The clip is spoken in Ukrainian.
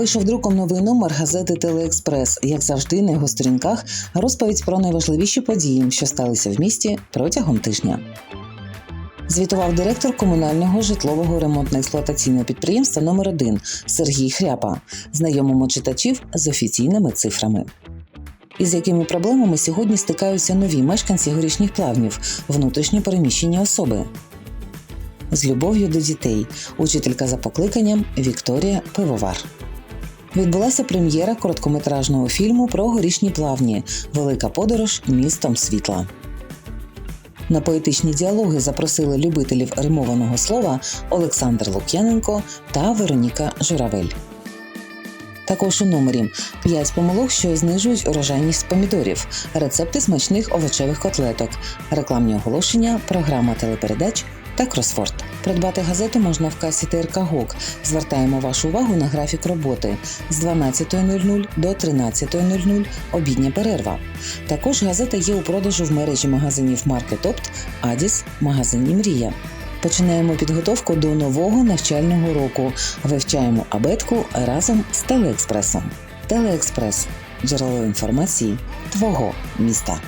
Вийшов друком новий номер газети Телеекспрес. Як завжди, на його сторінках розповідь про найважливіші події, що сталися в місті протягом тижня. Звітував директор комунального житлового ремонтно-експлуатаційного підприємства номер 1 Сергій Хряпа. Знайомимо читачів з офіційними цифрами. Із якими проблемами сьогодні стикаються нові мешканці горішніх плавнів, внутрішньо переміщені особи. З любов'ю до дітей, учителька за покликанням Вікторія Пивовар. Відбулася прем'єра короткометражного фільму про горішні плавні Велика подорож містом світла. На поетичні діалоги запросили любителів римованого слова Олександр Лук'яненко та Вероніка Журавель. Також у номері 5 помилок, що знижують урожайність помідорів, рецепти смачних овочевих котлеток, рекламні оголошення, програма телепередач та кросфорд. Придбати газету можна в касі ТРК ГОК. Звертаємо вашу увагу на графік роботи з 12.00 до 13.00 обідня перерва. Також газета є у продажу в мережі магазинів Маркет Опт, Адіс, магазині Мрія. Починаємо підготовку до нового навчального року. Вивчаємо абетку разом з Телеекспресом. Телеекспрес джерело інформації твого міста.